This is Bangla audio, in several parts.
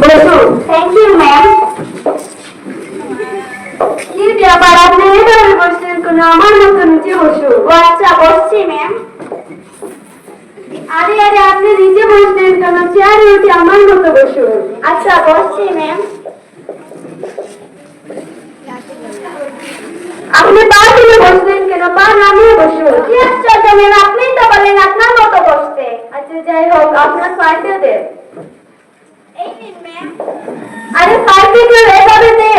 বসুন থ্যাংক ইউ ম্যাম কি ব্যাপার? আপনি এভাবে বসছেন কেন? আমার মতো নিচে বসুন ও আচ্ছা বসছি ম্যাম আরে আরে, আপনি নিচে বসলেন কেন? চেয়ারে উঠে আমার মতো বসুন আচ্ছা বসছি ম্যাম আপনি পা বসলেন কেন? পা নামিয়ে বসুন কি আশ্চর্য ম্যাম আপনি তো বলেন আপনার মতো বসতে। আচ্ছা যাই হোক, আপনার ফাইলটা দেন। আরে কেউ এভাবে দে।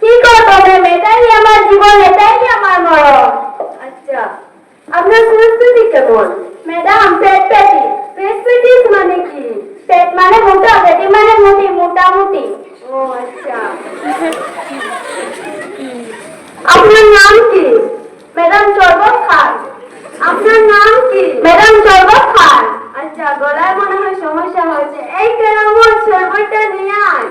কি করব ম্যাম এটাই আমার জীবন, এটাই আমার মরণ? আচ্ছা আপনার পরিস্থিতি কেমন? ম্যাডাম, পেট পেটি। পেট পেটিস মানে কি? পেট মানে মোটা, পেটি মানে মোটি মোটামুটি ও আচ্ছা। আপনার নাম কি? ম্যাডাম শরবত খান। আপনার নাম কি? ম্যাডাম শরবত খান। আচ্ছা গলায় মনে হয় সমস্যা হয়েছে। এই কেরামত শরবতটা নিয়ে আয়।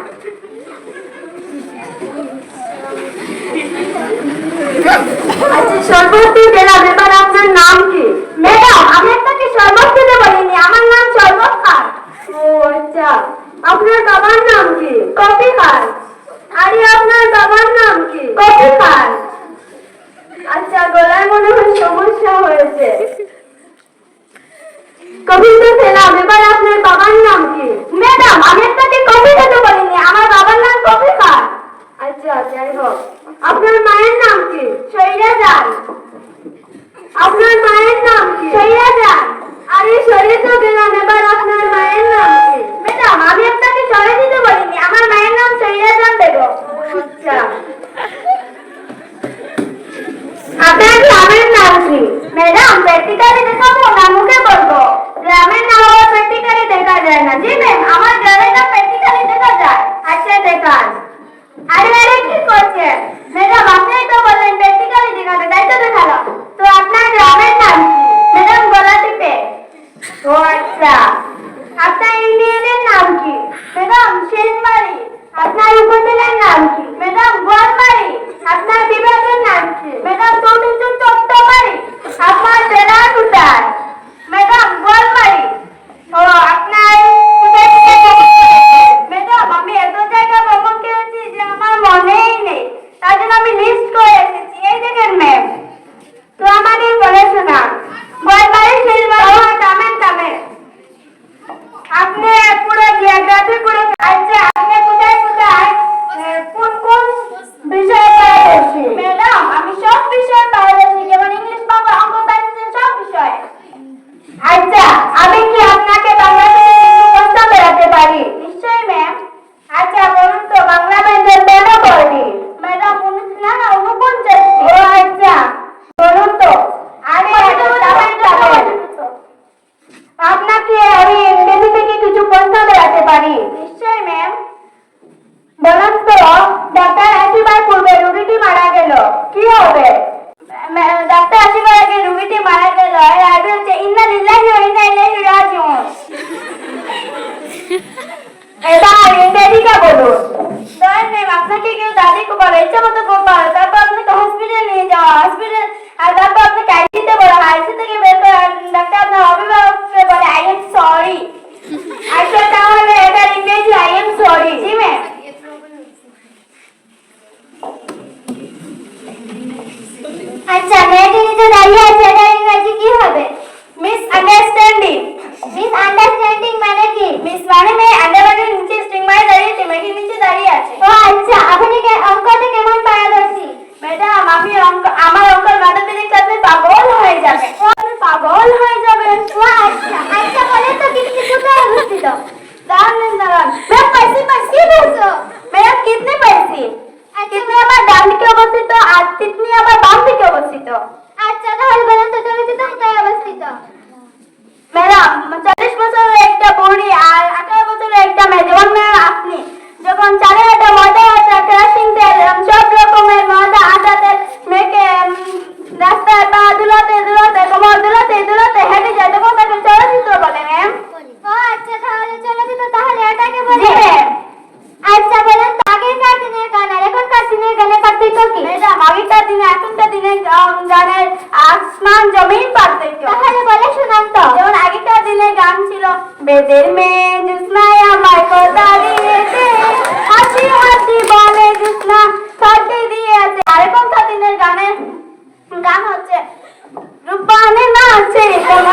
আচ্ছা শরবত গেলাম এবার আপনার নাম কি? ম্যাডাম, আমি আপনাকে শরবত খেতে বলিনি, আমার নাম শরবত ও আচ্ছা আপনার বাবার নাম কি? কফি খান। আরে, আপনার বাবার নাম কি? কফি খান। আচ্ছা গলায় মনে হয় সমস্যা হয়েছে। কবিন্দ ফেলাম এবার আপনার বাবার নাম কি? ম্যাডাম, আমি আপনাকে কফি খেতে বলিনি, আমার বাবার নাম খান আচ্ছা যাই হোক। আপনার মায়ের নাম কি? সৈরা যান। আপনার মায়ের নাম কি? সৈরা যান। আরে, সরে তো গেলাম, এবার আপনার মায়ের নাম কি? ম্যাডাম, আমি আপনাকে সরে দিতে বলিনি, আমার মায়ের নাম সৈরা যান বেগম আচ্ছা। আপনার গ্রামের নাম কি? ম্যাডাম, প্র্যাকটিক্যালি দেখাবো না, মুখে বলব? গ্রামের নাম আবার পেটিকারি দেখা যায় না। জি ম্যাম আমার গ্রামের নাম পেটিকারি দেখা যায়। আচ্ছা দেখান আরে আরে, কি করছেন? ম্যাডাম, আপনি তো বললেন পারি নিশ্চয়ই ম্যাম বলুন তো ডাক্তার আসিবার পূর্বে রোগীটি মারা গেল। কি হবে? ডাক্তার আসিবার আগে রোগীটি মারা গেল। আগে হচ্ছে ইন্না লিল্লাহি ওয়া ইন্না ইলাইহি রাজিউন। এবার ইংরেজিটা বলুন। ম্যাম আপনাকে কেউ দাদি বলে ইচ্ছা মতো তারপর আপনাকে হসপিটাল নিয়ে যাওয়া। হসপিটাল আচ্ছা বেদের মেয়ে জুসনায় আমার কথা দিয়েছে। হাসি হাসি বলে জুসনা থার্টি দিয়েছে। আরেকম দিনের গানে? গান হচ্ছে, রূপানে নাচে কোন